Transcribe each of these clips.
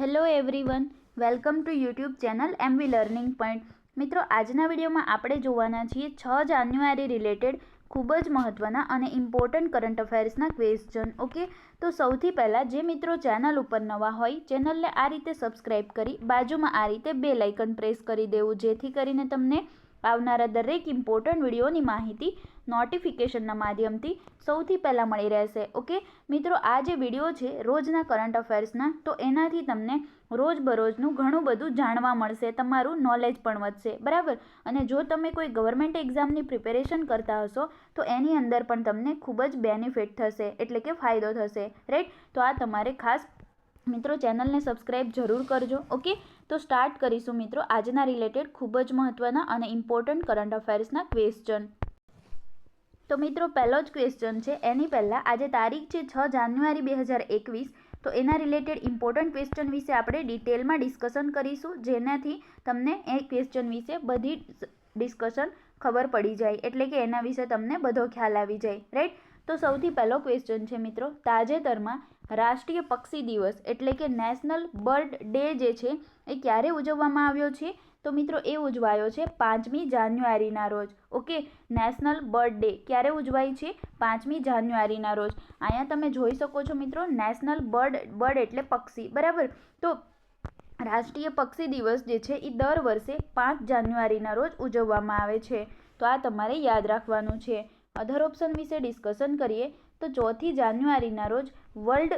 Hello everyone welcome to YouTube channel MV learning point મિત્રો, આજના વિડીયોમાં આપણે જોવાના છીએ છ જાન્યુઆરી રિલેટેડ ખૂબ જ મહત્ત્વના અને ઇમ્પોર્ટન્ટ કરંટ અફેર્સના ક્વેશ્ચન ઓકે તો સૌથી પહેલાં જે મિત્રો ચેનલ ઉપર નવા હોય ચેનલને આ રીતે સબસ્ક્રાઈબ કરી, બાજુમાં આ રીતે બે લાઇકન પ્રેસ કરી દેવું, જેથી કરીને તમને આવનારા દરેક ઇમ્પોર્ટન્ટ વિડીયોની માહિતી નોટિફિકેશનના માધ્યમથી સૌથી પહેલાં મળી રહેશે. ઓકે મિત્રો, આ જે વીડિયો છે, રોજના કરંટ અફેર્સના તો એનાથી તમને રોજબરોજનું ઘણું બધું જાણવા મળશે, તમારું નોલેજ પણ વધશે. બરાબર? અને જો તમે કોઈ ગવર્મેન્ટ એક્ઝામની પ્રિપેરેશન કરતા હશો, તો એની અંદર પણ તમને ખૂબ જ બેનિફિટ થશે, એટલે કે ફાયદો થશે. રાઈટ તો આ તમારે ખાસ મિત્રો, ચેનલને સબસ્ક્રાઈબ જરૂર કરજો, ઓકે? તો સ્ટાર્ટ કરીશું મિત્રો આજના રિલેટેડ ખૂબ જ મહત્ત્વના અને ઇમ્પોર્ટન્ટ કરંટ અફેર્સના ક્વેશ્ચન. તો મિત્રો, પહેલો જ ક્વેશ્ચન છે. એની પહેલાં આજે તારીખ છે છ જાન્યુઆરી બે હજાર એકવીસ. તો એના રિલેટેડ ઇમ્પોર્ટન્ટ ક્વેશ્ચન વિશે આપણે ડિટેલમાં ડિસ્કશન કરીશું, જેનાથી તમને એ ક્વેશ્ચન વિશે બધી ડિસ્કશન ખબર પડી જાય, એટલે કે એના વિશે તમને બધો ખ્યાલ આવી જાય, રાઈટ? તો સૌથી પહેલો ક્વેશ્ચન છે મિત્રો, તાજેતરમાં રાષ્ટ્રીય પક્ષી દિવસ એટલે કે નેશનલ બર્ડ ડે જે છે, એ ક્યારે ઉજવવામાં આવ્યો છે? તો મિત્રો, એ ઉજવાયો છે પાંચમી જાન્યુઆરીના રોજ. ઓકે, નેશનલ બર્ડ ડે ક્યારે ઉજવાય છે? પાંચમી જાન્યુઆરીના રોજ. અહીંયા તમે જોઈ શકો છો મિત્રો, નેશનલ બર્ડ બર્ડ એટલે પક્ષી. બરાબર? તો રાષ્ટ્રીય પક્ષી દિવસ જે છે, એ દર વર્ષે પાંચ જાન્યુઆરીના રોજ ઉજવવામાં આવે છે. તો આ તમારે યાદ રાખવાનું છે. અધર ઓપ્શન વિશે ડિસ્કશન કરીએ. તો ચોથી જાન્યુઆરીના રોજ વર્લ્ડ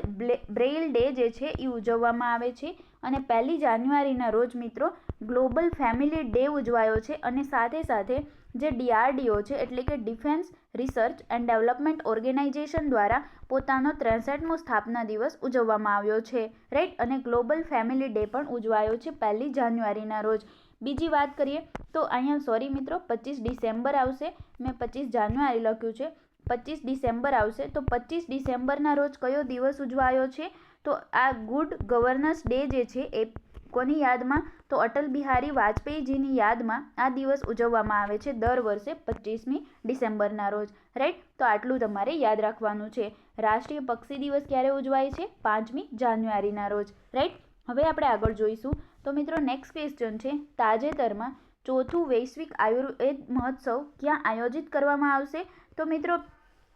બ્રેઇલ ડે જે છે એ ઉજવવામાં આવે છે અને પહેલી જાન્યુઆરીના રોજ મિત્રો ગ્લોબલ ફેમિલી ડે ઉજવાયો છે અને સાથે સાથે જે ડીઆરડીઓ છે એટલે કે defence research and development organisation દ્વારા પોતાનો ત્રેસઠમો સ્થાપના દિવસ ઉજવવામાં આવ્યો છે. રાઈટ? અને ગ્લોબલ ફેમિલી ડે પણ ઉજવાયો છે પહેલી જાન્યુઆરીના રોજ. બીજી વાત કરીએ તો અહીંયા સોરી મિત્રો, પચીસ ડિસેમ્બર આવશે. મેં પચીસ જાન્યુઆરી લખ્યું છે. પચીસ ડિસેમ્બર આવશે. તો પચીસ ડિસેમ્બરના રોજ કયો દિવસ ઉજવાયો છે? તો આ ગુડ ગવર્નન્સ ડે જે છે એ કોની યાદમાં? તો અટલ બિહારી વાજપેયીજીની યાદમાં આ દિવસ ઉજવવામાં આવે છે દર વર્ષે પચીસમી ડિસેમ્બરના રોજ. રાઈટ? તો આટલું તમારે યાદ રાખવાનું છે. રાષ્ટ્રીય પક્ષી દિવસ ક્યારે ઉજવાય છે? પાંચમી જાન્યુઆરીના રોજ. રાઈટ? હવે આપણે આગળ જોઈશું. તો મિત્રો નેક્સ્ટ ક્વેશ્ચન છે. તાજેતરમાં ચોથું વૈશ્વિક આયુર્વેદ મહોત્સવ ક્યાં આયોજિત કરવામાં આવશે? તો મિત્રો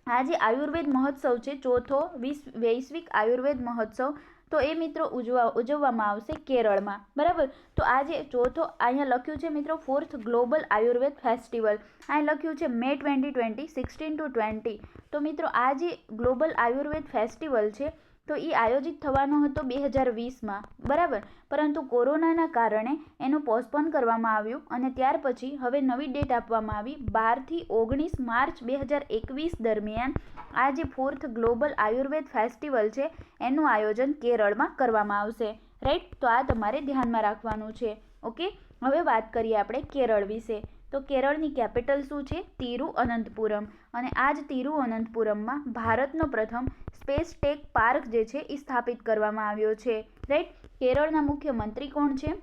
આ જે આયુર્વેદ મહોત્સવ છે, ચોથો વિશ્વ વૈશ્વિક આયુર્વેદ મહોત્સવ. તો એ મિત્રો ઉજવા, ઉજવવામાં આવશે કેરળમાં. બરાબર? તો આજે ચોથો અહીંયા લખ્યું છે મિત્રો, ફોર્થ ગ્લોબલ આયુર્વેદ ફેસ્ટિવલ. અહીં લખ્યું છે May twenty twenty, sixteen to twenty. તો મિત્રો, આ જે ગ્લોબલ આયુર્વેદ ફેસ્ટિવલ છે તો એ આયોજિત થવાનો હતો બે હજાર વીસમાં બરાબર? પરંતુ કોરોનાના કારણે એનું પોસ્ટપોન કરવામાં આવ્યું અને ત્યાર પછી હવે નવી ડેટ આપવામાં આવી, બારથી ઓગણીસ માર્ચ બે હજાર એકવીસ દરમિયાન આ જે ફોર્થ ગ્લોબલ આયુર્વેદ ફેસ્ટિવલ છે, એનું આયોજન કેરળમાં કરવામાં આવશે. રાઈટ? તો આ તમારે ધ્યાનમાં રાખવાનું છે. ઓકે? હવે વાત કરીએ આપણે કેરળ વિશે. તો કેરળની કેપિટલ શું છે? તિરુઅનંતપુરમ. અને આ જ તિરુઅનંતપુરમમાં ભારતનો પ્રથમ સ્પેસ ટેક પાર્ક જે છે એ સ્થાપિત કરવામાં આવ્યો છે. રાઈટ? કેરળના મુખ્યમંત્રી કોણ છે?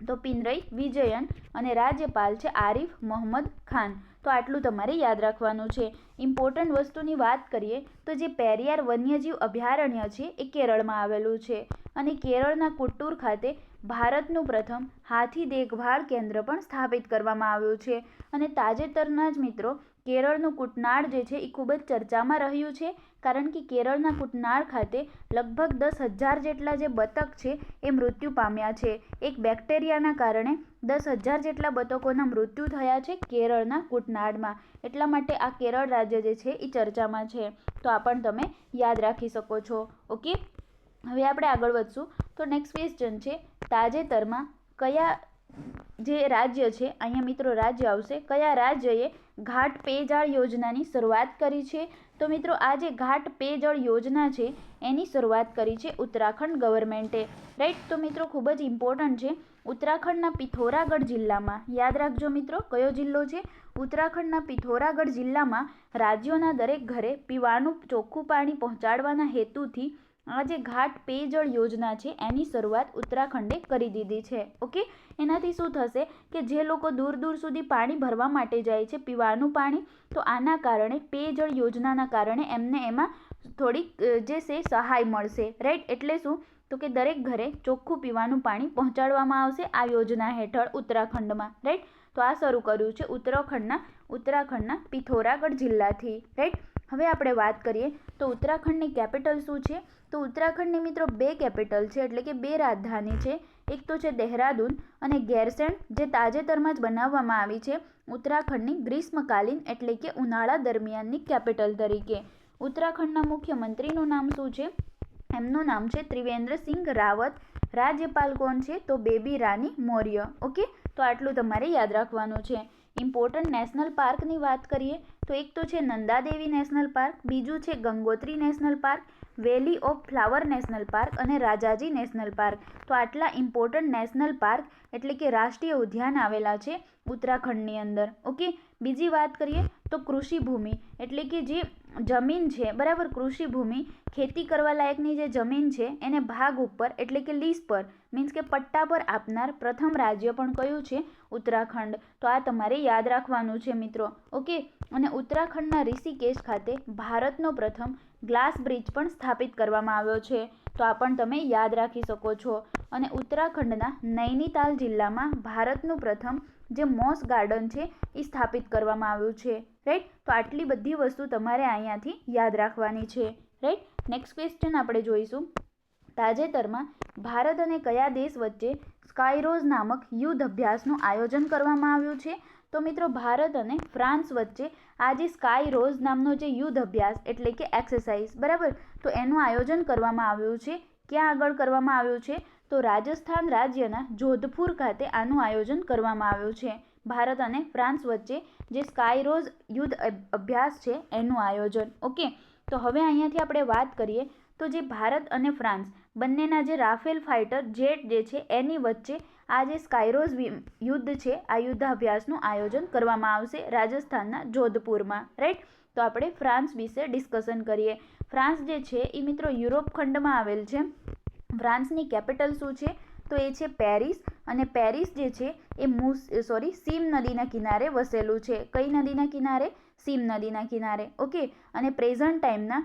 તો પિનરઈ વિજયન અને રાજ્યપાલ છે આરિફ મોહમ્મદ ખાન. તો આટલું તમારે યાદ રાખવાનું છે. ઇમ્પોર્ટન્ટ વસ્તુની વાત કરીએ તો જે પેરિયાર વન્યજીવ અભયારણ્ય છે એ કેરળમાં આવેલું છે. અને કેરળના કુટ્ટુર ખાતે ભારતનું પ્રથમ હાથી દેખભાળ કેન્દ્ર પણ સ્થાપિત કરવામાં આવ્યું છે. અને તાજેતરના જ મિત્રો, કેરળનું કુટનાળ જે છે, એ ખૂબ જ ચર્ચામાં રહ્યું છે, કારણ કે કેરળના કુટનાળ ખાતે લગભગ દસ હજાર જેટલા જે બતક છે, એ મૃત્યુ પામ્યા છે. એક બેક્ટેરિયાના કારણે દસ હજાર જેટલા બતકોના મૃત્યુ થયા છે કેરળના કુટનાળમાં એટલા માટે આ કેરળ રાજ્ય જે છે, એ ચર્ચામાં છે. તો આ પણ તમે યાદ રાખી શકો છો. ઓકે? હવે આપણે આગળ વધશું. તો નેક્સ્ટ ક્વેશ્ચન છે, તાજેતરમાં કયા જે રાજ્ય છે, અહીંયા મિત્રો રાજ્ય આવશે, કયા રાજ્યએ ઘાટ પેયજળ યોજનાની શરૂઆત કરી છે? તો મિત્રો, આ જે ઘાટ પેયજળ યોજના છે, એની શરૂઆત કરી છે ઉત્તરાખંડ ગવર્મેન્ટે. રાઈટ તો મિત્રો, ખૂબ જ ઇમ્પોર્ટન્ટ છે. ઉત્તરાખંડના પિથોરાગઢ જિલ્લામાં, યાદ રાખજો મિત્રો, કયો જિલ્લો છે? ઉત્તરાખંડના પિથોરાગઢ જિલ્લામાં રાજ્યોના દરેક ઘરે પીવાનું ચોખ્ખું પાણી પહોંચાડવાના હેતુથી આ જે ઘાટ પેયજળ યોજના છે, એની શરૂઆત ઉત્તરાખંડે કરી દીધી છે. ઓકે? એનાથી શું થશે કે જે લોકો દૂર દૂર સુધી પાણી ભરવા માટે જાય છે, પીવાનું પાણી, તો આના કારણે પેયજળ યોજનાના કારણે એમને એમાં થોડીક જે છે, સહાય મળશે. રાઈટ એટલે શું? તો કે દરેક ઘરે ચોખ્ખું પીવાનું પાણી પહોંચાડવામાં આવશે આ યોજના હેઠળ ઉત્તરાખંડમાં. રાઈટ તો આ શરૂ કર્યું છે ઉત્તરાખંડના ઉત્તરાખંડના પિથોરાગઢ જિલ્લાથી. રાઈટ હવે આપણે વાત કરીએ તો ઉત્તરાખંડની કેપિટલ શું છે? તો ઉત્તરાખંડની મિત્રો બે કેપિટલ છે, એટલે કે બે રાજધાની છે. એક તો છે દહેરાદૂન અને ગેરસેણ, જે તાજેતરમાં જ બનાવવામાં આવી છે ઉત્તરાખંડની ગ્રીષ્મકાલીન એટલે કે ઉનાળા દરમિયાનની કેપિટલ તરીકે. ઉત્તરાખંડના મુખ્યમંત્રીનું નામ શું છે? એમનું નામ છે ત્રિવેન્દ્રસિંહ રાવત. રાજ્યપાલ કોણ છે? તો બેબી રાની મૌર્ય. ઓકે? તો આટલું તમારે યાદ રાખવાનું છે. ઇમ્પોર્ટન્ટ નેશનલ પાર્કની વાત કરીએ, તો એક તો છે નંદાદેવી નેશનલ પાર્ક, બીજું છે Gangotri national park, valley of flower national park અને રાજાજી નેશનલ પાર્ક. તો આટલા ઇમ્પોર્ટન્ટ નેશનલ પાર્ક એટલે કે રાષ્ટ્રીય ઉદ્યાન આવેલા છે ઉત્તરાખંડની અંદર. ઓકે, બીજી વાત કરીએ તો કૃષિભૂમિ એટલે કે જે જમીન છે, બરાબર? કૃષિ ભૂમિ ખેતી કરવા લાયકની જે જમીન છે, એને ભાગ ઉપર, એટલે કે લીઝ પર મીન્સ કે પટ્ટા પર આપનાર પ્રથમ રાજ્ય પણ કયું છે? ઉત્તરાખંડ. તો આ તમારે યાદ રાખવાનું છે મિત્રો, ઓકે? અને ઉત્તરાખંડના ઋષિકેશ ખાતે ભારતનો પ્રથમ ગ્લાસ બ્રિજ પણ સ્થાપિત કરવામાં આવ્યો છે. તો આ પણ તમે યાદ રાખી શકો છો. અને ઉત્તરાખંડના નૈનીતાલ જિલ્લામાં ભારતનું પ્રથમ જે મોસ ગાર્ડન છે એ સ્થાપિત કરવામાં આવ્યું છે રાઈટ તો આટલી બધી વસ્તુ તમારે અહીંયાથી યાદ રાખવાની છે રાઈટ નેક્સ્ટ ક્વેશ્ચન આપણે જોઈશું. તાજેતરમાં ભારત અને કયા દેશ વચ્ચે સ્કાયરોઝ નામક યુદ્ધ અભ્યાસનું આયોજન કરવામાં આવ્યું છે? તો મિત્રો, ભારત અને ફ્રાન્સ વચ્ચે આ જે સ્કાય રોઝ નામનો જે યુદ્ધ અભ્યાસ એટલે કે એક્સરસાઇઝ, બરાબર? તો એનું આયોજન કરવામાં આવ્યું છે, ક્યાં આગળ કરવામાં આવ્યું છે? તો રાજસ્થાન રાજ્યના જોધપુર ખાતે આનું આયોજન કરવામાં આવ્યું છે. ભારત અને ફ્રાન્સ વચ્ચે જે સ્કાયરોઝ યુદ્ધ અભ્યાસ છે, એનું આયોજન. ઓકે, તો હવે અહીંયાથી આપણે વાત કરીએ તો જે ભારત અને ફ્રાન્સ બંનેના જે રાફેલ ફાઇટર જેટ જે છે, એની વચ્ચે આ જે સ્કાયરોઝ યુદ્ધ છે, આ યુદ્ધાભ્યાસનું આયોજન કરવામાં આવશે રાજસ્થાનના જોધપુરમાં. રાઈટ તો આપણે ફ્રાન્સ વિશે ડિસ્કશન કરીએ. ફ્રાન્સ જે છે એ મિત્રો યુરોપ ખંડમાં આવેલ છે. ફ્રાન્સની કેપિટલ શું છે? તો એ છે પેરિસ અને પેરિસ જે છે એ મુસ, સોરી, સીમ નદીના કિનારે વસેલું છે. કઈ નદીના કિનારે? સીમ નદીના કિનારે. ઓકે? અને પ્રેઝન્ટ ટાઈમના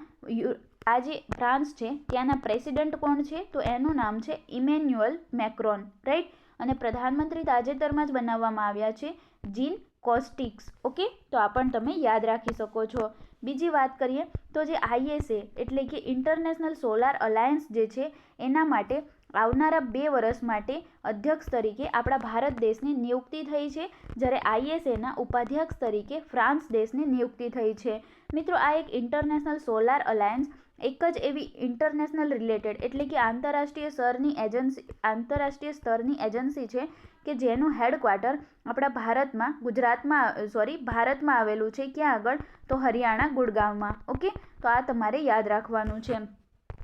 આ જે ફ્રાન્સ છે, ત્યાંના પ્રેસિડન્ટ કોણ છે? તો એનું નામ છે ઇમેન્યુઅલ મેક્રોન, રાઈટ? અને પ્રધાનમંત્રી તાજેતરમાં જ બનાવવામાં આવ્યા છે જીન કોસ્ટિક્સ. ઓકે? તો આ પણ તમે યાદ રાખી શકો છો. બીજી વાત કરીએ તો જે આઈએસએ એટલે કે ઇન્ટરનેશનલ સોલાર અલાયન્સ જે છે, એના માટે આવનારા બે વર્ષ માટે અધ્યક્ષ તરીકે આપણા ભારત દેશની નિયુક્તિ થઈ છે, જ્યારે આઈએસએના ઉપાધ્યક્ષ તરીકે ફ્રાન્સ દેશની નિયુક્તિ થઈ છે. મિત્રો, આ એક ઇન્ટરનેશનલ સોલાર અલાયન્સ, એક જ એવી ઇન્ટરનેશનલ રિલેટેડ એટલે કે આંતરરાષ્ટ્રીય સ્તરની એજન્સી, આંતરરાષ્ટ્રીય સ્તરની એજન્સી છે કે જેનું હેડક્વાર્ટર આપણા ભારતમાં, ગુજરાતમાં સોરી ભારતમાં આવેલું છે, ક્યાં આગળ? તો હરિયાણા ગુડગાંવમાં. ઓકે તો આ તમારે યાદ રાખવાનું છે.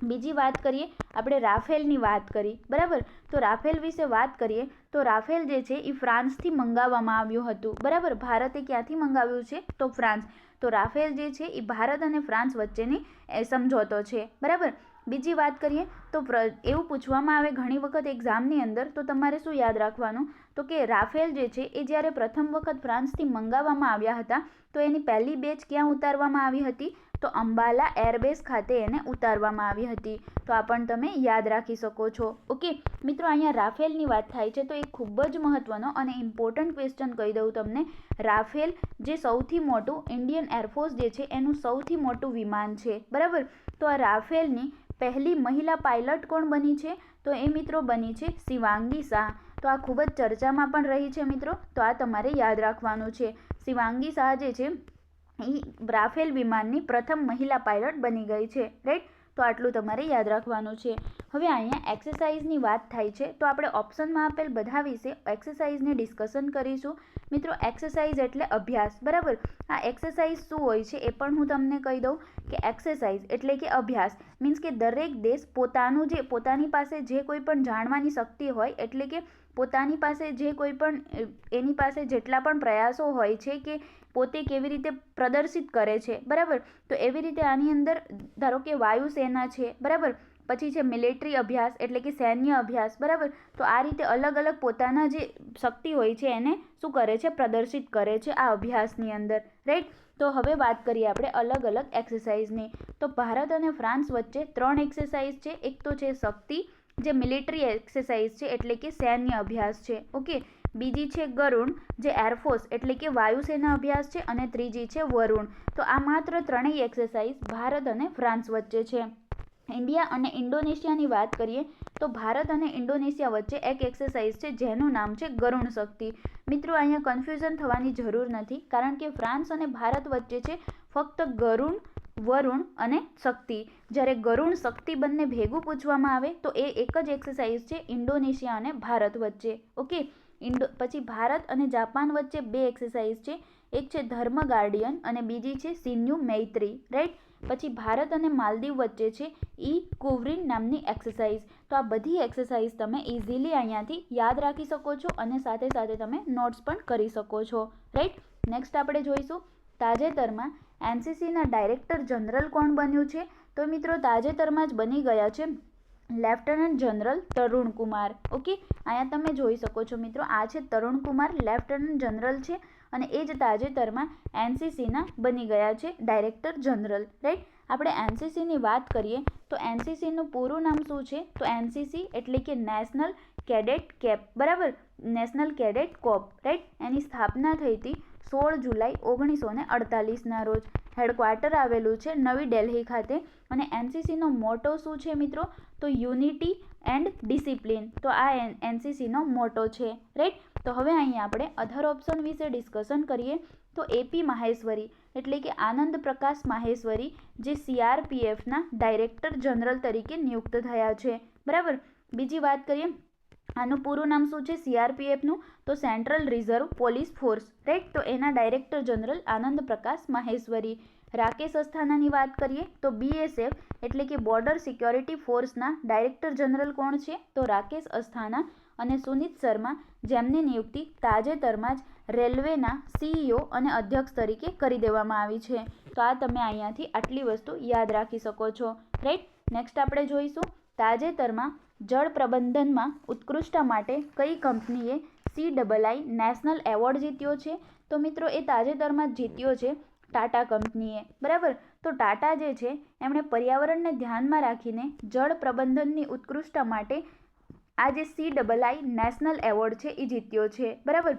બીજી વાત કરીએ, આપણે રાફેલની વાત કરી. બરાબર? તો રાફેલ વિશે વાત કરીએ, તો રાફેલ જે છે એ ફ્રાન્સથી મંગાવવામાં આવ્યું હતું. બરાબર? ભારતે ક્યાંથી મંગાવ્યું છે? તો ફ્રાન્સ. તો રાફેલ જે છે એ ભારત અને ફ્રાન્સ વચ્ચેની સમજોતો છે. બરાબર? બીજી વાત કરીએ તો પ્ર, એવું પૂછવામાં આવે ઘણી વખત એક્ઝામની અંદર, તો તમારે શું યાદ રાખવાનું? તો કે રાફેલ જે છે, એ જ્યારે પ્રથમ વખત ફ્રાન્સથી મંગાવવામાં આવ્યા હતા, તો એની પહેલી બેચ ક્યાં ઉતારવામાં આવી હતી? તો અંબાલા એરબેઝ ખાતે એને ઉતારવામાં આવી હતી. તો આ પણ તમે યાદ રાખી શકો છો. ઓકે, મિત્રો, અહીંયા રાફેલની વાત થાય છે, તો એ ખૂબ જ મહત્ત્વનો અને ઇમ્પોર્ટન્ટ ક્વેશ્ચન કહી દઉં તમને. રાફેલ જે સૌથી મોટું ઇન્ડિયન એરફોર્સ જે છે, એનું સૌથી મોટું વિમાન છે. બરાબર? તો આ રાફેલની પહેલી મહિલા પાયલટ કોણ બની છે? તો એ મિત્રો બની છે શિવાંગી શાહ. તો આ ખૂબ જ ચર્ચામાં પણ રહી છે મિત્રો. તો આ તમારે યાદ રાખવાનું છે. શિવાંગી શાહ જે છે એ રાફેલ વિમાનની પ્રથમ મહિલા પાયલટ બની ગઈ છે. રાઈટ તો આટલું તમારે યાદ રાખવાનું છે. હવે અહીંયા એક્સરસાઇઝની વાત થાય છે, તો આપણે ઓપ્શનમાં આપેલ બધા વિશે એક્સરસાઇઝને ડિસ્કશન કરીશું. મિત્રો એક્સરસાઇઝ એટલે અભ્યાસ, બરાબર? આ એક્સરસાઇઝ શું હોય છે એ પણ હું તમને કહી દઉં કે એક્સરસાઇઝ એટલે કે અભ્યાસ. મીન્સ કે દરેક દેશ પોતાનું જે, પોતાની પાસે જે કોઈ પણ જાણવાની શક્તિ હોય, એટલે કે પોતાની પાસે જે કોઈ પણ, એની પાસે જેટલા પણ પ્રયાસો હોય છે કે પોતે કેવી રીતે પ્રદર્શિત કરે છે, બરાબર? તો એવી રીતે આની અંદર ધારો કે વાયુસેના છે, બરાબર? પછી છે મિલિટરી અભ્યાસ એટલે કે સૈન્ય અભ્યાસ, બરાબર? તો આ રીતે અલગ અલગ પોતાના જે શક્તિ હોય છે એને શું કરે છે? પ્રદર્શિત કરે છે આ અભ્યાસની અંદર રાઈટ તો હવે વાત કરીએ આપણે અલગ અલગ એક્સરસાઇઝની તો ભારત અને ફ્રાન્સ વચ્ચે ત્રણ એક્સરસાઇઝ છે. એક તો છે શક્તિ, જે મિલિટરી એક્સરસાઇઝ છે એટલે કે સૈન્ય અભ્યાસ છે ઓકે બીજી છે ગરુણ, જે એરફોર્સ એટલે કે વાયુસેના અભ્યાસ છે, અને ત્રીજી છે વરુણ. તો આ માત્ર ત્રણેય એક્સરસાઇઝ ભારત અને ફ્રાન્સ વચ્ચે છે. ઇન્ડિયા અને ઇન્ડોનેશિયાની વાત કરીએ, તો ભારત અને ઇન્ડોનેશિયા વચ્ચે એક એક્સરસાઇઝ છે, જેનું નામ છે ગરુણ શક્તિ. મિત્રો, અહીંયા કન્ફ્યુઝન થવાની જરૂર નથી, કારણ કે ફ્રાન્સ અને ભારત વચ્ચે છે ફક્ત ગરુણ, વરુણ અને શક્તિ. જ્યારે ગરુણ, શક્તિ બંને ભેગું પૂછવામાં આવે, તો એ એક જ એક્સરસાઇઝ છે, ઇન્ડોનેશિયા અને ભારત વચ્ચે. ઓકે ઇન્ડો, પછી ભારત અને જાપાન વચ્ચે બે એક્સરસાઇઝ છે. એક છે ધર્મ ગાર્ડિયન અને બીજી છે સિન્યુ મૈત્રી રાઈટ પછી ભારત અને માલદીવ વચ્ચે છે ઈ કુવરિન નામની એક્સરસાઇઝ તો આ બધી એક્સરસાઇઝ તમે ઇઝીલી અહીંયાથી યાદ રાખી શકો છો અને સાથે સાથે તમે નોટ્સ પણ કરી શકો છો રાઈટ નેક્સ્ટ આપણે જોઈશું તાજેતરમાં એનસીસીના ડાયરેક્ટર જનરલ કોણ બન્યું છે? તો મિત્રો તાજેતરમાં જ બની ગયા છે lieutenant general Tarun Kumar. Okay? અહીંયા તમે જોઈ શકો છો મિત્રો, આ છે તરુણ કુમાર, લેફ્ટનન્ટ જનરલ છે અને એ જ તાજેતરમાં એનસીસીના બની ગયા છે ડાયરેક્ટર જનરલ. રાઈટ? આપણે એનસીસીની વાત કરીએ તો એનસીસીનું પૂરું નામ શું છે? તો એનસીસી એટલે કે નેશનલ કેડેટ કેપ, બરાબર? National cadet corps. રાઈટ? એની સ્થાપના થઈ હતી સોળ જુલાઈ ઓગણીસો ને અડતાલીસના રોજ. હેડક્વાર્ટર આવેલું છે નવી દિલ્હી ખાતે. અને એનસીસીનો મોટો શું છે મિત્રો? તો યુનિટી એન્ડ ડિસિપ્લિન. તો આ એનસીસીનો મોટો છે. રાઈટ તો હવે અહીંયા આપણે અધર ઓપ્શન વિશે ડિસ્કશન કરીએ. તો એપી માહેશ્વરી, એટલે કે આનંદ પ્રકાશ માહેશ્વરી, જે સીઆરપીએફના ડાયરેક્ટર જનરલ તરીકે નિયુક્ત થયા છે. બરાબર? બીજી વાત કરીએ આનું પૂરું નામ શું છે? સીઆરપીએફનું તો central reserve police force right તો એના ડાયરેક્ટર જનરલ આનંદ પ્રકાશ માહેશ્વરી. રાકેશ અસ્થાનાની વાત કરીએ તો બીએસએફ એટલે કે બોર્ડર સિક્યોરિટી ફોર્સના ડાયરેક્ટર જનરલ કોણ છે? તો રાકેશ અસ્થાના અને સુનિત શર્મા, જેમની નિયુક્તિ તાજેતરમાં જ રેલવેના સીઈઓ અને અધ્યક્ષ તરીકે કરી દેવામાં આવી છે. તો આ તમે અહીંયાથી આટલી વસ્તુ યાદ રાખી શકો છો. રાઈટ નેક્સ્ટ આપણે જોઈશું. તાજેતરમાં જળ પ્રબંધનમાં ઉત્કૃષ્ટતા માટે કઈ કંપનીએ C double I national award જીત્યો છે? તો મિત્રો, એ તાજેતરમાં જ જીત્યો છે ટાટા કંપનીએ. બરાબર? તો ટાટા જે છે, એમણે પર્યાવરણને ધ્યાનમાં રાખીને જળ પ્રબંધનની ઉત્કૃષ્ટતા માટે આ જે C double I national award છે, એ જીત્યો છે. બરાબર?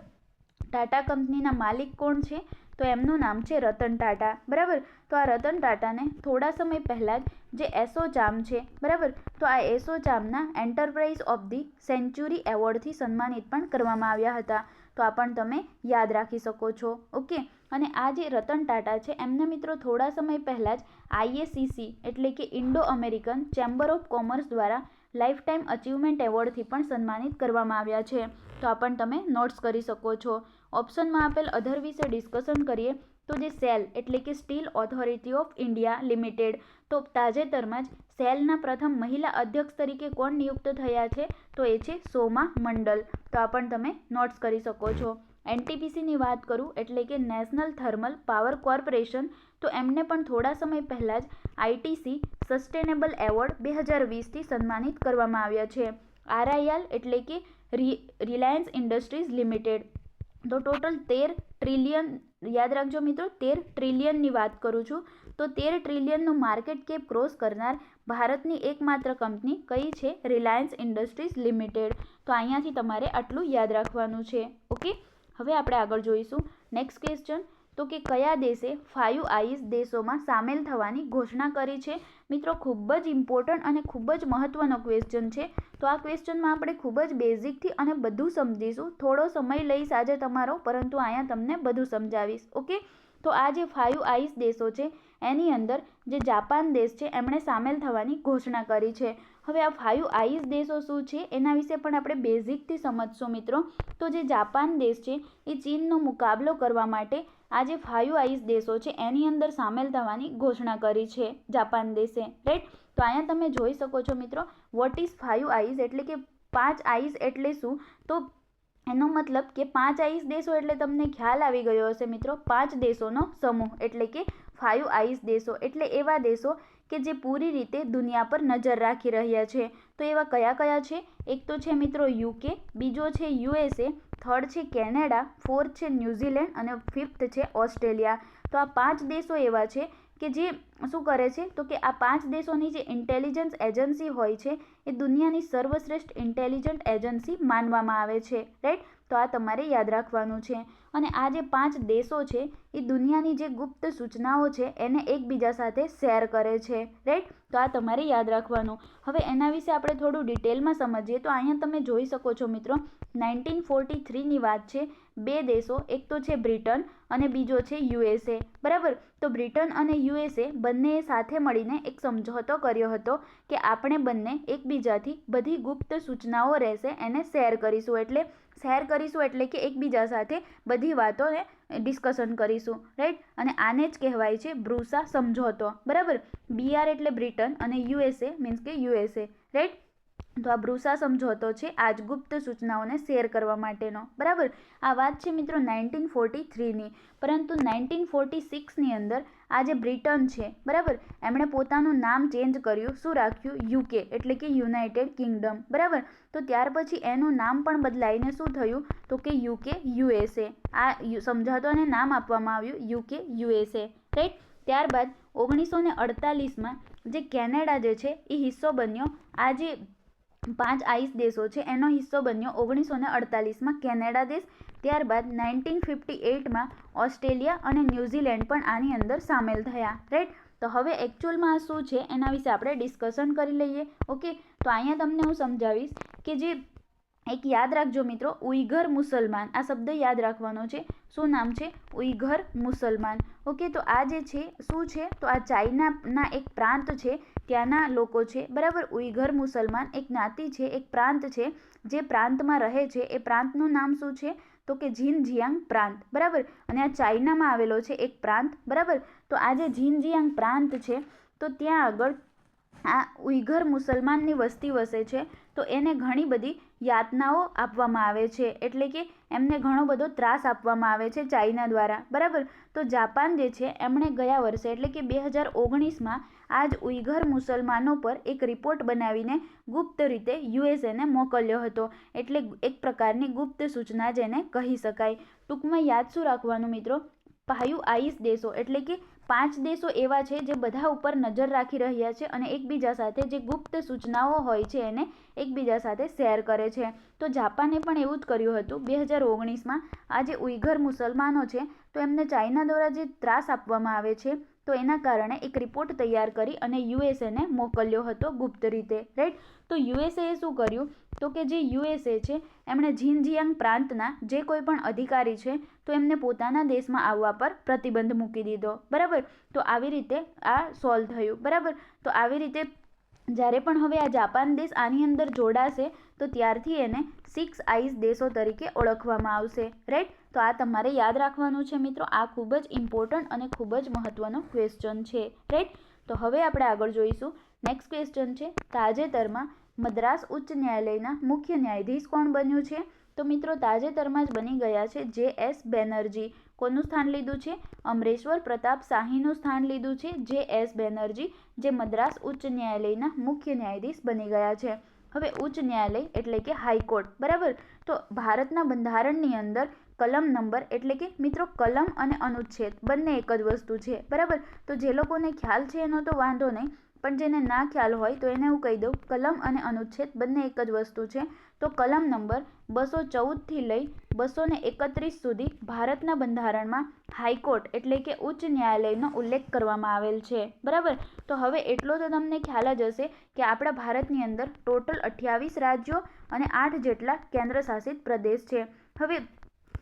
ટાટા કંપનીના માલિક કોણ છે? તો એમનું નામ છે રતન ટાટા. બરાબર? તો આ રતન ટાટાને થોડા સમય પહેલાં જ જે એસો જામ છે, બરાબર? તો આ એસો જામના એન્ટરપ્રાઇઝ ઓફ ધી સેન્ચુરી એવોર્ડથી સન્માનિત પણ કરવામાં આવ્યા હતા. તો આ પણ તમે યાદ રાખી શકો છો. ઓકે? અને આ જે રતન ટાટા છે, એમને મિત્રો થોડા સમય પહેલાં જ આઈએસીસી એટલે કે Indo American chamber of commerce દ્વારા લાઈફ ટાઈમ અચીવમેન્ટ એવોર્ડથી પણ સન્માનિત કરવામાં આવ્યા છે. તો આ પણ તમે નોટ્સ કરી શકો છો. ઓપ્શનમાં આપેલ અધર વિશે ડિસ્કશન કરીએ તો જે સેલ એટલે કે steel authority of India limited. તો તાજેતરમાં જ સેલના પ્રથમ મહિલા અધ્યક્ષ તરીકે કોણ નિયુક્ત થયા છે? તો એ છે સોમા મંડલ. તો આ પણ તમે નોટ્સ કરી શકો છો. એનટીપીસીની વાત કરું એટલે કે નેશનલ થર્મલ પાવર કોર્પોરેશન. તો એમને પણ થોડા સમય પહેલાં જ આઈટીસી સસ્ટેનેબલ એવોર્ડ બે હજાર વીસથી સન્માનિત કરવામાં આવ્યા છે. આરઆઈએલ એટલે કે રિલાયન્સ ઇન્ડસ્ટ્રીઝ લિમિટેડ. તો ટોટલ તેર ટ્રિલિયન યાદ રાખજો મિત્રો, તેર ટ્રિલિયનની વાત કરું છું. તો તેર ટ્રિલિયનનું માર્કેટ કેપ ક્રોસ કરનાર ભારતની એકમાત્ર કંપની કઈ છે? રિલાયન્સ ઇન્ડસ્ટ્રીઝ લિમિટેડ તો અહીંયાથી તમારે આટલું યાદ રાખવાનું છે. ઓકે હવે આપણે આગળ જોઈશું. નેક્સ્ટ ક્વેશ્ચન તો કે કયા દેશે ફાઇવ આઈસ દેશોમાં સામેલ થવાની ઘોષણા કરી છે? મિત્રો, ખૂબ જ ઇમ્પોર્ટન્ટ અને ખૂબ જ મહત્ત્વનો ક્વેશ્ચન છે. તો આ ક્વેશ્ચનમાં આપણે ખૂબ જ બેઝિકથી અને બધું સમજીશું. થોડો સમય લઈશ આજે તમારો, પરંતુ અહીંયા તમને બધું સમજાવીશ ઓકે તો આ જે ફાઇવ આઈસ દેશો છે, એની અંદર જે જાપાન દેશ છે, એમણે સામેલ થવાની ઘોષણા કરી છે. હવે આ ફાઇવ આઈસ દેશો શું છે? એના વિશે પણ આપણે બેઝિકથી સમજશું, મિત્રો. તો જે જાપાન દેશ છે, એ ચીનનો મુકાબલો કરવા માટે આ જે ફાઇવ આઈસ દેશો છે, એની અંદર સામેલ થવાની ઘોષણા કરી છે જાપાન દેશે રાઈટ તો અહીંયા તમે જોઈ શકો છો મિત્રો વોટ ઇઝ ફાઇવ આઈસ એટલે કે પાંચ આઈસ એટલે શું? તો એનો મતલબ કે પાંચ આઈસ દેશો એટલે તમને ખ્યાલ આવી ગયો હશે મિત્રો, પાંચ દેશોનો સમૂહ એટલે કે ફાઇવ આઈસ દેશો એટલે એવા દેશો કે જે પૂરી રીતે દુનિયા પર નજર રાખી રહ્યા છે. તો એવા કયા કયા છે? એક તો છે મિત્રો યુકે, બીજો છે યુએસએ, થર્ડ છે કેનેડા, ફોર્થ છે ન્યૂઝીલેન્ડ અને ફિફ્થ છે ઓસ્ટ્રેલિયા. તો આ પાંચ દેશો એવા છે કે જે શું કરે છે? તો કે આ પાંચ દેશોની જે ઇન્ટેલિજન્સ એજન્સી હોય છે, એ દુનિયાની સર્વશ્રેષ્ઠ ઇન્ટેલિજન્ટ એજન્સી માનવામાં આવે છે. રાઈટ? તો આ તમારે યાદ રાખવાનું છે. અને આ જે પાંચ દેશો છે, એ દુનિયાની જે ગુપ્ત સૂચનાઓ છે, એને એકબીજા સાથે શેર કરે છે. રાઈટ તો આ તમારે યાદ રાખવાનું. હવે એના વિશે આપણે થોડું ડિટેલમાં સમજીએ તો અહીંયા તમે જોઈ શકો છો મિત્રો, નાઇન્ટીન ફોર્ટી થ્રીની વાત છે. બે દેશો, એક તો છે બ્રિટન અને બીજો છે યુએસએ. બરાબર? તો બ્રિટન અને યુએસએ બંનેએ સાથે મળીને એક સમજોતો કર્યો હતો કે આપણે બંને એકબીજાથી બધી ગુપ્ત સૂચનાઓ રહેશે, એને શેર કરીશું. એટલે શેર કરીશું એટલે કે એકબીજા સાથે બધી વાતોને ડિસ્કશન કરીશું રાઈટ અને આને જ કહેવાય છે બ્રુસા સમજોતો, બરાબર? બીઆર એટલે બ્રિટન અને યુએસએ મીન્સ કે યુએસએ રાઈટ તો આ બ્રુસા સમજોતો છે આજ ગુપ્ત સૂચનાઓને શેર કરવા માટેનો, બરાબર? આ વાત છે મિત્રો નાઇન્ટીન ફોર્ટી થ્રીની, પરંતુ નાઇન્ટીન ફોર્ટી સિક્સની અંદર આ જે બ્રિટન છે, બરાબર? એમણે પોતાનું નામ ચેન્જ કર્યું, શું રાખ્યું? યુકે એટલે કે યુનાઇટેડ કિંગડમ, બરાબર? તો ત્યાર પછી એનું નામ પણ બદલાઈને શું થયું? તો કે યુકે યુએસએ આ સમझોતોને નામ આપવામાં આવ્યું યુકે યુએસએ રાઈટ ત્યારબાદ ઓગણીસો ને અડતાલીસમાં જે કેનેડા જે છે, એ હિસ્સો બન્યો. આ જે પાંચ આઈસ દેશો છે, એનો હિસ્સો બન્યો ઓગણીસો ને અડતાલીસમાં કેનેડા દેશ. ત્યારબાદ નાઇન્ટીન ફિફ્ટી એઇટમાં ઓસ્ટ્રેલિયા અને ન્યૂઝીલેન્ડ પણ આની અંદર સામેલ થયા. રાઈટ તો હવે એકચ્યુઅલમાં શું છે, એના વિશે આપણે ડિસ્કશન કરી લઈએ. ઓકે તો અહીંયા તમને હું સમજાવીશ. કે જે એક યાદ રાખજો મિત્રો, ઉઈઘર મુસલમાન. આ શબ્દ યાદ રાખવાનો છે. શું નામ છે? ઉઈઘર મુસલમાન. ઓકે, તો આ જે છે, શું છે? તો આ ચાઇનાના એક પ્રાંત છે, ત્યાંના લોકો છે. બરાબર? ઉઈઘર મુસલમાન એક જ્ઞાતિ છે, એક પ્રાંત છે, જે પ્રાંતમાં રહે છે. એ પ્રાંતનું નામ શું છે? તો કે ઝીનજિયાંગ પ્રાંત. બરાબર? અને આ ચાઇનામાં આવેલો છે એક પ્રાંત. બરાબર? તો આ જે ઝીનજિયાંગ પ્રાંત છે, તો ત્યાં આગળ આ ઉઈઘર મુસલમાનની વસ્તી વસે છે. તો એને ઘણી બધી યાતનાઓ આપવામાં આવે છે. એટલે કે એમને ઘણો બધો ત્રાસ આપવામાં આવે છે ચાઇના દ્વારા. બરાબર? તો જાપાન જે છે, એમણે ગયા વર્ષે, એટલે કે બે હજાર ઓગણીસમાં આ જ ઉઈઘર મુસલમાનો પર એક રિપોર્ટ બનાવીને ગુપ્ત રીતે યુએસએને મોકલ્યો હતો. એટલે એક પ્રકારની ગુપ્ત સૂચના જેને કહી શકાય. ટૂંકમાં યાદ શું રાખવાનું મિત્રો? પાયુ આઈસ દેશો. એટલે કે પાંચ દેશો એવા છે જે બધા ઉપર નજર રાખી રહ્યા છે અને એકબીજા સાથે જે ગુપ્ત સૂચનાઓ હોય છે એને એકબીજા સાથે શેર કરે છે. તો જાપાને પણ એવું જ કર્યું હતું. બે હજાર ઓગણીસમાં આ જે ઉઈઘર મુસલમાનો છે. તો એમને ચાઇના દ્વારા જે ત્રાસ આપવામાં આવે છે તો એના કારણે એક રિપોર્ટ તૈયાર કરી અને યુએસએને મોકલ્યો હતો ગુપ્ત રીતે રાઈટ તો યુએસએએ શું કર્યું? તો કે જે યુએસએ છે, એમણે ઝીનજિયાંગ પ્રાંતના જે કોઈ પણ અધિકારી છે, તો એમને પોતાના દેશમાં આવવા પર પ્રતિબંધ મૂકી દીધો, બરાબર? તો આવી રીતે આ સોલ્વ થયું, બરાબર? તો આવી રીતે જ્યારે પણ હવે આ જાપાન દેશ આની અંદર જોડાશે, તો ત્યારથી એને સિક્સ આઈસ દેશો તરીકે ઓળખવામાં આવશે રાઈટ તો આ તમારે યાદ રાખવાનું છે મિત્રો, આ ખૂબ જ ઇમ્પોર્ટન્ટ અને ખૂબ જ મહત્ત્વનો ક્વેશ્ચન છે રાઈટ તો હવે આપણે આગળ જોઈશું. નેક્સ્ટ ક્વેશ્ચન છે, તાજેતરમાં મદ્રાસ ઉચ્ચ ન્યાયાલયના મુખ્ય ન્યાયાધીશ કોણ બન્યું છે? તો મિત્રો, તાજેતરમાં જ બની ગયા છે જે એસ બેનર્જી. કોનું સ્થાન લીધું છે? અમરેશ્વર પ્રતાપ શાહીનું સ્થાન લીધું છે જે એસ બેનર્જી, જે મદ્રાસ ઉચ્ચ ન્યાયાલયના મુખ્ય ન્યાયાધીશ બની ગયા છે. હવે ઉચ્ચ ન્યાયાલય એટલે કે હાઈકોર્ટ, બરાબર? તો ભારતના બંધારણની અંદર કલમ નંબર એટલે કે મિત્રો કલમ અને અનુચ્છેદ. બંને એક જ વસ્તુ છે. બરાબર? તો જે લોકોને ખ્યાલ છે એનો તો વાંધો નહીં, પણ જેને ના ખ્યાલ હોય તો એને હું કહી દઉં, કલમ અને અનુચ્છેદ બંને એક જ વસ્તુ છે. તો કલમ નંબર બસો ચૌદથી લઈ બસો ને એકત્રીસ સુધી ભારતના બંધારણમાં હાઈકોર્ટ એટલે કે ઉચ્ચ ન્યાયાલયનો ઉલ્લેખ કરવામાં આવેલ છે. બરાબર? તો હવે એટલો તો તમને ખ્યાલ જ હશે કે આપણા ભારતની અંદર ટોટલ અઠ્યાવીસ રાજ્યો અને આઠ જેટલા કેન્દ્ર શાસિત પ્રદેશ છે. હવે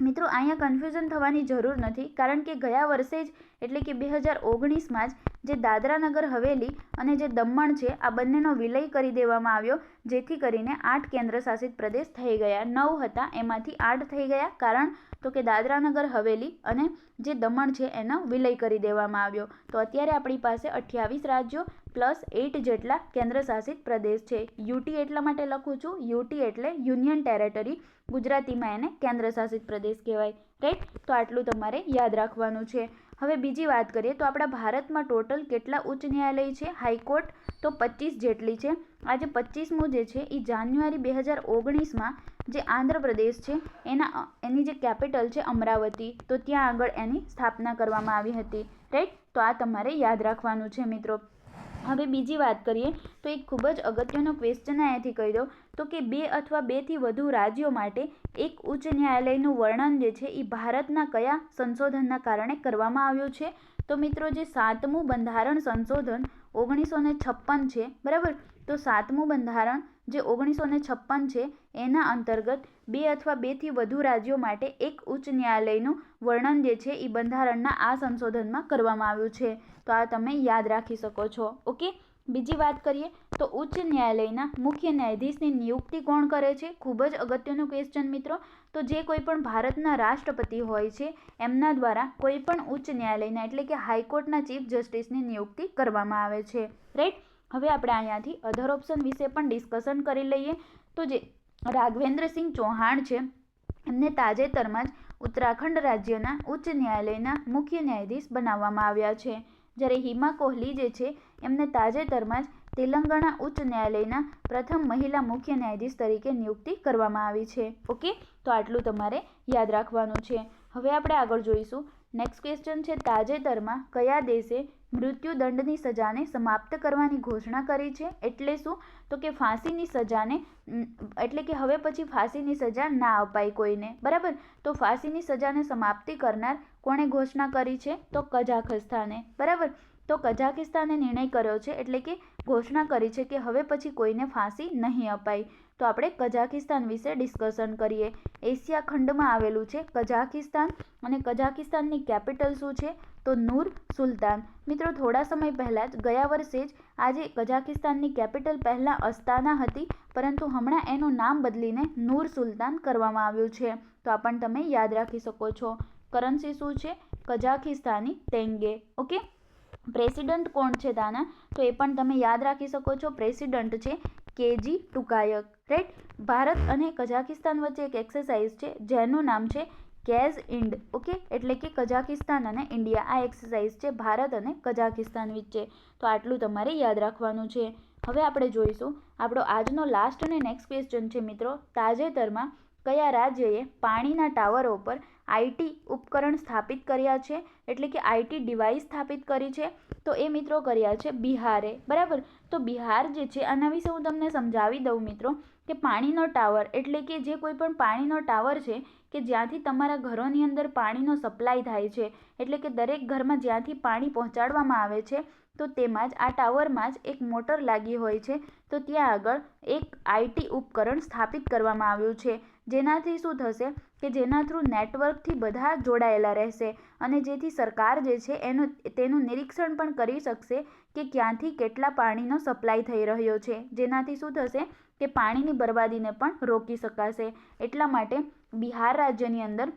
મિત્રો અહીંયા કન્ફ્યુઝન થવાની જરૂર નથી કારણ કે ગયા વર્ષે જ એટલે કે બે હજાર ઓગણીસમાં જ જે દાદરાનગર હવેલી અને જે દમણ છે, આ બંનેનો વિલય કરી દેવામાં આવ્યો, જેથી કરીને આઠ કેન્દ્ર શાસિત પ્રદેશ થઈ ગયા. નવ હતા, એમાંથી આઠ થઈ ગયા. કારણ તો કે દાદરાનગર હવેલી અને જે દમણ છે, એનો વિલય કરી દેવામાં આવ્યો. તો અત્યારે આપણી પાસે અઠ્યાવીસ રાજ્યો પ્લસ એઇટ જેટલા કેન્દ્ર શાસિત પ્રદેશ છે. યુટી એટલા માટે લખું છું. યુટી એટલે યુનિયન ટેરેટરી. ગુજરાતીમાં એને કેન્દ્ર શાસિત પ્રદેશ કહેવાય. રાઈટ? તો આટલું તમારે યાદ રાખવાનું છે. હવે બીજી વાત કરીએ તો આપણા ભારતમાં ટોટલ કેટલા ઉચ્ચ ન્યાયાલય છે? હાઈકોર્ટ તો પચીસ જેટલી છે. આજે પચીસમું જે છે એ જાન્યુઆરી બે હજાર ઓગણીસમાં જે આંધ્રપ્રદેશ છે, એના, એની જે કેપિટલ છે અમરાવતી, તો ત્યાં આગળ એની સ્થાપના કરવામાં આવી હતી. રાઈટ? તો આ તમારે યાદ રાખવાનું છે મિત્રો. હવે બીજી વાત કરીએ તો એક ખૂબ જ અગત્યનો ક્વેશ્ચન અહીંયાથી કહી દો તો કે બે અથવા બેથી વધુ રાજ્યો માટે એક ઉચ્ચ ન્યાયાલયનું વર્ણન જે છે એ ભારતના કયા સંશોધનના કારણે કરવામાં આવ્યું છે? તો મિત્રો, જે સાતમું બંધારણ સંશોધન ઓગણીસો ને છપ્પન છે, બરાબર? તો સાતમું બંધારણ જે ઓગણીસો ને છપ્પન છે, એના અંતર્ગત બે અથવા બેથી વધુ રાજ્યો માટે એક ઉચ્ચ ન્યાયાલયનું વર્ણન જે છે એ બંધારણના આ સંશોધનમાં કરવામાં આવ્યું છે. તો આ તમે યાદ રાખી શકો છો, ઓકે? બીજી વાત કરીએ તો ઉચ્ચ ન્યાયાલયના મુખ્ય ન્યાયાધીશની નિયુક્તિ કોણ કરે છે? ખૂબ જ અગત્યનો ક્વેશ્ચન મિત્રો. તો જે કોઈ પણ ભારતના રાષ્ટ્રપતિ હોય છે, એમના દ્વારા કોઈ પણ ઉચ્ચ ન્યાયાલયના એટલે કે હાઈકોર્ટના ચીફ જસ્ટિસની નિયુક્તિ કરવામાં આવે છે. રાઈટ હવે આપણે અહીંયાથી અધર ઓપ્શન વિશે પણ ડિસ્કશન કરી લઈએ. તો જે રાઘવેન્દ્રસિંહ ચૌહાણ છે, એમને તાજેતરમાં જ ઉત્તરાખંડ રાજ્યના ઉચ્ચ ન્યાયાલયના મુખ્ય ન્યાયાધીશ બનાવવામાં આવ્યા છે. જ્યારે હિમા કોહલી જે છે, એમને તાજેતરમાં જ તેલંગાણા ઉચ્ચ ન્યાયાલયના પ્રથમ મહિલા મુખ્ય ન્યાયાધીશ તરીકે નિયુક્તિ કરવામાં આવી છે. ઓકે? તો આટલું તમારે યાદ રાખવાનું છે. હવે આપણે આગળ જોઈશું નેક્સ્ટ ક્વેશ્ચન છે, તાજેતરમાં કયા દેશે મૃત્યુદંડની સજાને સમાપ્ત કરવાની ઘોષણા કરી છે? એટલે શું? તો કે ફાંસીની સજાને એટલે કે હવે પછી ફાંસીની સજા ના અપાય કોઈને. બરાબર? તો ફાંસીની સજાને સમાપ્તિ કરનાર કોણે ઘોષણા કરી છે? તો કઝાખસ્તાને. બરાબર? તો કઝાકિસ્તાને નિર્ણય કર્યો છે, એટલે કે ઘોષણા કરી છે કે હવે પછી કોઈને ફાંસી નહીં અપાય. તો આપણે કઝાકિસ્તાન વિશે ડિસ્કશન કરીએ. એશિયા ખંડમાં આવેલું છે કઝાકિસ્તાન અને કઝાકિસ્તાનની કેપિટલ શું છે? તો નૂર સુલતાન. મિત્રો, થોડા સમય પહેલાં જ ગયા વર્ષે જ આજે કઝાકિસ્તાનની કેપિટલ પહેલાં અસ્તાના હતી, પરંતુ હમણાં એનું નામ બદલીને નૂર સુલતાન કરવામાં આવ્યું છે. તો આ પણ તમે યાદ રાખી શકો છો. કરન્સી શું છે? કઝાકિસ્તાની તેંગે ઓકે? પ્રેસિડન્ટ કોણ છે તાના? તો એ પણ તમે યાદ રાખી શકો છો. પ્રેસિડન્ટ છે કેજી ટુકાયક. રાઈટ ભારત અને કઝાકિસ્તાન વચ્ચે એક એક્સરસાઇઝ છે, જેનું નામ છે કેઝ ઇન્ડ. ઓકે એટલે કે કઝાકિસ્તાન અને ઇન્ડિયા. આ એક્સરસાઇઝ છે ભારત અને કઝાકિસ્તાન વચ્ચે. તો આટલું તમારે યાદ રાખવાનું છે. હવે આપણે જોઈશું આપણો આજનો લાસ્ટ અને નેક્સ્ટ ક્વેશ્ચન છે મિત્રો. તાજેતરમાં કયા રાજ્યએ પાણીના ટાવરો પર આઈટી ઉપકરણ સ્થાપિત કર્યા છે, એટલે કે આઈટી ડિવાઇસ સ્થાપિત કરી છે. તો એ મિત્રો કર્યા છે બિહારે, બરાબર? તો બિહાર જે છે, આના વિશે હું તમને સમજાવી દઉં મિત્રો, કે પાણીનો ટાવર, એટલે કે જે કોઈ પણ પાણીનો ટાવર છે, કે જ્યાંથી તમારા ઘરોની અંદર પાણીનો સપ્લાય થાય છે, એટલે કે દરેક ઘરમાં જ્યાંથી પાણી પહોંચાડવામાં આવે છે, તો તેમાં જ, આ ટાવરમાં જ એક મોટર લાગી હોય છે. તો ત્યાં આગળ એક આઈટી ઉપકરણ સ્થાપિત કરવામાં આવ્યું છે. જેનાથી શું થશે કે જેના થ્રુ નેટવર્કથી બધા જોડાયેલા રહેશે અને જેથી સરકાર જે છે એનું, તેનું નિરીક્ષણ પણ કરી શકશે કે ક્યાંથી કેટલા પાણીનો સપ્લાય થઈ રહ્યો છે. જેનાથી શું થશે કે પાણીની બરબાદીને પણ રોકી શકાશે. એટલા માટે બિહાર રાજ્યની અંદર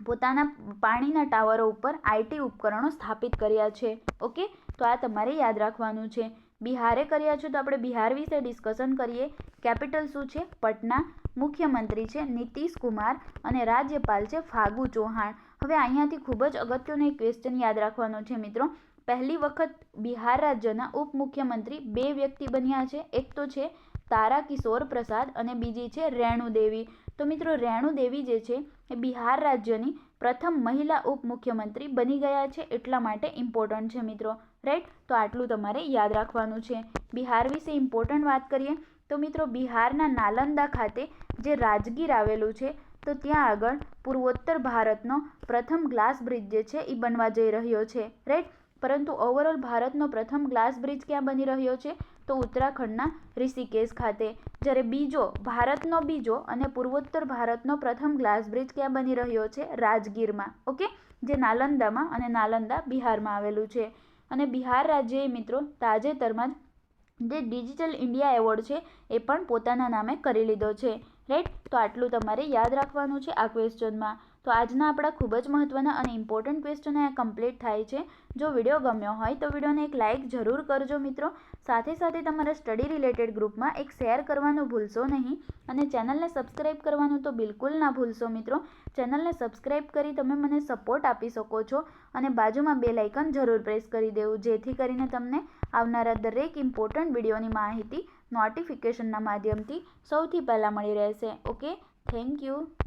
પોતાના પાણીના ટાવરો ઉપર આઈટી ઉપકરણો સ્થાપિત કર્યા છે. ઓકે? તો આ તમારે યાદ રાખવાનું છે. બિહારે કર્યા છે તો આપણે બિહાર વિશે ડિસ્કશન કરીએ. કેપિટલ શું છે? પટના. મુખ્યમંત્રી છે નીતિશ કુમાર અને રાજ્યપાલ છે ફાગુ ચૌહાણ. હવે અહીંયાથી ખૂબ જ અગત્યનો એક ક્વેશ્ચન યાદ રાખવાનો છે મિત્રો. પહેલી વખત બિહાર રાજ્યના ઉપમુખ્યમંત્રી બે વ્યક્તિ બન્યા છે. એક તો છે તારા કિશોર પ્રસાદ અને બીજી છે રેણુ દેવી તો મિત્રો રેણુ દેવી જે છે એ બિહાર રાજ્યની પ્રથમ મહિલા ઉપમુખ્યમંત્રી બની ગયા છે. એટલા માટે ઇમ્પોર્ટન્ટ છે મિત્રો. રાઈટ? તો આટલું તમારે યાદ રાખવાનું છે. બિહાર વિશે ઇમ્પોર્ટન્ટ વાત કરીએ, તો મિત્રો બિહારના નાલંદા ખાતે જે રાજગીર આવેલું છે, તો ત્યાં આગળ પૂર્વોત્તર ભારતનો પ્રથમ ગ્લાસ બ્રિજ જે છે, એ બનવા જઈ રહ્યો છે. રાઈટ? પરંતુ ઓવરઓલ ભારતનો પ્રથમ ગ્લાસ બ્રિજ ક્યાં બની રહ્યો છે? તો ઉત્તરાખંડના ઋષિકેશ ખાતે. જ્યારે બીજો, ભારતનો બીજો અને પૂર્વોત્તર ભારતનો પ્રથમ ગ્લાસ બ્રિજ ક્યાં બની રહ્યો છે? રાજગીરમાં. ઓકે? જે નાલંદામાં અને નાલંદા બિહારમાં આવેલું છે. અને બિહાર રાજ્યએ મિત્રો તાજેતરમાં જ જે ડિજિટલ ઇન્ડિયા એવોર્ડ છે એ પણ પોતાના નામે કરી લીધો છે. રાઈટ તો આટલું તમારે યાદ રાખવાનું છે આ ક્વેશ્ચનમાં. તો આજના આપણા ખૂબ જ મહત્ત્વના અને ઇમ્પોર્ટન્ટ ક્વેશ્ચન અહીંયા કમ્પ્લીટ થાય છે. જો વીડિયો ગમ્યો હોય તો વિડીયોને એક લાઇક જરૂર કરજો મિત્રો. સાથે સાથે તમારા સ્ટડી રિલેટેડ ગ્રુપમાં એક શેર કરવાનું ભૂલશો નહીં અને ચેનલને સબસ્ક્રાઈબ કરવાનું તો બિલકુલ ના ભૂલશો મિત્રો. ચેનલને સબસ્ક્રાઈબ કરી તમે મને સપોર્ટ આપી શકો છો અને બાજુમાં બે લાઇકન જરૂર પ્રેસ કરી દેવું, જેથી કરીને તમને આવનારા દરેક ઇમ્પોર્ટન્ટ વિડીયોની માહિતી નોટિફિકેશનના માધ્યમથી સૌથી પહેલાં મળી રહેશે. ઓકે? Thank you.